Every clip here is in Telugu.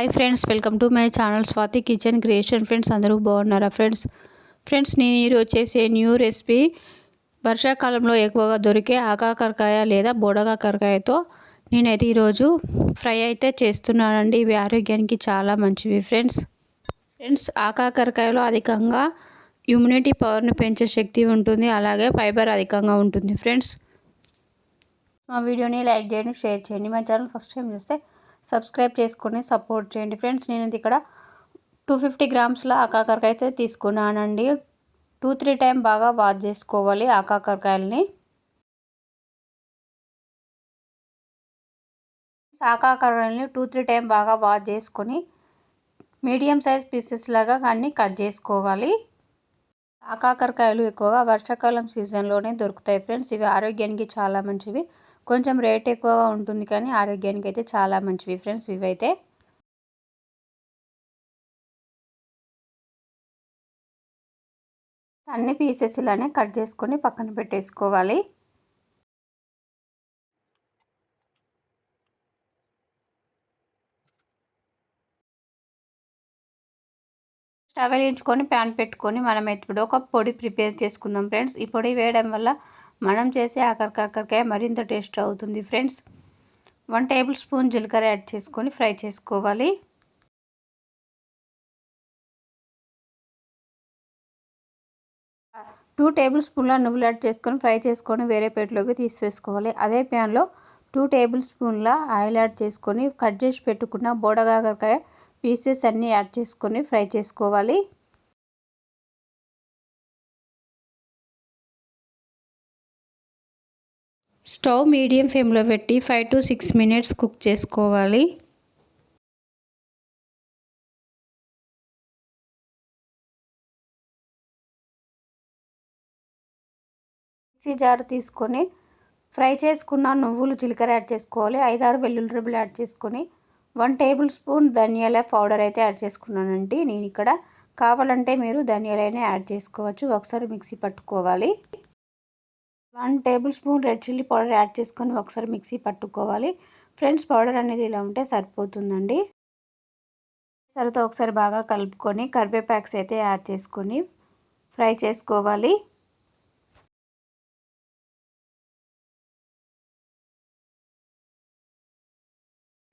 Hi friends welcome to my channel Swathi kitchen creation friends అందరూ బాగున్నారా ఫ్రెండ్స్ ఫ్రెండ్స్ నేను ఈరోజు చేసే న్యూ రెసిపీ వర్షాకాలంలో ఎక్కువగా దొరికే ఆకాకరకాయ లేదా బోడగాకరకాయతో నేనైతే ఈరోజు ఫ్రై అయితే చేస్తున్నానండి. ఇవి ఆరోగ్యానికి చాలా మంచివి ఫ్రెండ్స్ ఫ్రెండ్స్ ఆకాకరకాయలో అధికంగా ఇమ్యూనిటీ పవర్ని పెంచే శక్తి ఉంటుంది. అలాగే ఫైబర్ అధికంగా ఉంటుంది ఫ్రెండ్స్ మా వీడియోని లైక్ చేయండి షేర్ చేయండి. మా ఛానల్ ఫస్ట్ టైం చూస్తే సబ్స్క్రైబ్ చేసుకొని సపోర్ట్ చేయండి. ఫ్రెండ్స్ నేను ఇక్కడ టూ ఫిఫ్టీ గ్రామ్స్లో ఆకాకరకాయ అయితే తీసుకున్నానండి. టూ త్రీ టైం బాగా వాష్ చేసుకోవాలి ఆకాకరకాయలని ఆకాకరకాయలని టూ త్రీ టైం బాగా వాష్ చేసుకొని మీడియం సైజ్ పీసెస్ లాగా కానీ కట్ చేసుకోవాలి. ఆకాకరకాయలు ఎక్కువగా వర్షాకాలం సీజన్లోనే దొరుకుతాయి. ఫ్రెండ్స్ ఇవి ఆరోగ్యానికి చాలా మంచివి. కొంచెం రేట్ ఎక్కువగా ఉంటుంది కానీ ఆరోగ్యానికి అయితే చాలా మంచివి ఫ్రెండ్స్ ఇవైతే. అన్ని పీసెస్ ఇలానే కట్ చేసుకొని పక్కన పెట్టేసుకోవాలి. స్టవ్ వేయించుకొని ప్యాన్ పెట్టుకొని మనం ఇప్పుడు ఒక పొడి ప్రిపేర్ చేసుకుందాం ఫ్రెండ్స్. ఈ పొడి వేయడం వల్ల మనం చేసే ఆకరకాకరకాయ మరింత టేస్ట్ అవుతుంది ఫ్రెండ్స్. వన్ టేబుల్ స్పూన్ జీలకర్ర యాడ్ చేసుకొని ఫ్రై చేసుకోవాలి. టూ టేబుల్ స్పూన్ల నువ్వులు యాడ్ చేసుకొని ఫ్రై చేసుకొని వేరే ప్లేట్లోకి తీసేసుకోవాలి. అదే ప్యాన్లో టూ టేబుల్ స్పూన్ల ఆయిల్ యాడ్ చేసుకొని కట్ చేసి పెట్టుకున్న బోడగాకరకాయ పీసెస్ అన్నీ యాడ్ చేసుకొని ఫ్రై చేసుకోవాలి. స్టవ్ మీడియం ఫ్లేమ్లో పెట్టి five to six minutes cook చేసుకోవాలి. మిక్సీ జారు తీసుకొని ఫ్రై చేసుకున్న నువ్వులు జీలకర్ర యాడ్ చేసుకోవాలి. ఐదారు వెల్లుల్లి రెబ్బలు యాడ్ చేసుకొని వన్ టేబుల్ స్పూన్ ధనియాల పౌడర్ అయితే యాడ్ చేసుకున్నానండి. నేను ఇక్కడ కావాలంటే మీరు ధనియాలైనా యాడ్ చేసుకోవచ్చు. ఒకసారి మిక్సీ పట్టుకోవాలి. One tablespoon red chilli powder add చేసుకొని ఒకసారి మిక్సీ పట్టుకోవాలి. ఫ్రెండ్స్ పౌడర్ అనేది ఇలా ఉంటే సరిపోతుందండి. తర్వాత ఒకసారి బాగా కలుపుకొని కరివేపాక్స్ అయితే యాడ్ చేసుకొని ఫ్రై చేసుకోవాలి.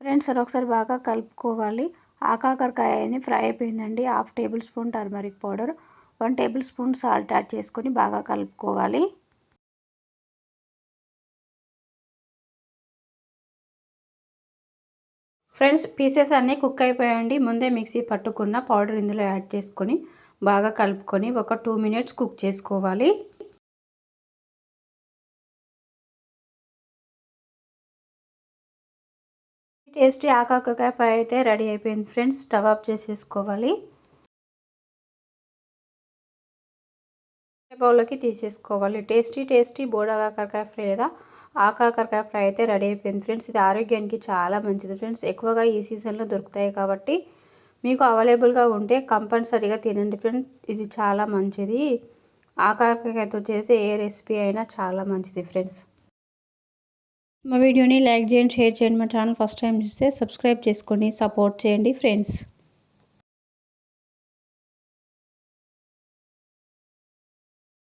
ఫ్రెండ్స్ అది ఒకసారి బాగా కలుపుకోవాలి. ఆకాకరకాయ ఫ్రై అయిపోయిందండి. Half tablespoon turmeric powder one tablespoon salt add చేసుకొని బాగా కలుపుకోవాలి. ఫ్రెండ్స్ పీసెస్ అన్నీ కుక్ అయిపోయాయండి. ముందే మిక్సీ పట్టుకున్న పౌడర్ ఇందులో యాడ్ చేసుకొని బాగా కలుపుకొని ఒక టూ మినిట్స్ కుక్ చేసుకోవాలి. టేస్టీ ఆకాకరకాయ పై అయితే రెడీ అయిపోయింది ఫ్రెండ్స్. స్టవ్ ఆఫ్ చేసేసుకోవాలి. బౌల్లోకి తీసేసుకోవాలి. టేస్టీ టేస్టీ బోడాకాకరకాయ ఫ్రై లేదా ఆకాకరకాయ ఫ్రై అయితే రెడీ అయిపోయింది ఫ్రెండ్స్ ఇది ఆరోగ్యానికి చాలా మంచిది ఫ్రెండ్స్ ఎక్కువగా ఈ సీజన్లో దొరుకుతాయి కాబట్టి మీకు అవైలబుల్గా ఉంటే కంపల్సరీగా తినండి ఫ్రెండ్స్ ఇది చాలా మంచిది ఆకాకరకాయతో చేసే ఏ రెసిపీ అయినా చాలా మంచిది ఫ్రెండ్స్ మా వీడియోని లైక్ చేయండి షేర్ చేయండి మా ఛానల్ ఫస్ట్ టైం చూస్తే సబ్స్క్రైబ్ చేసుకొని సపోర్ట్ చేయండి ఫ్రెండ్స్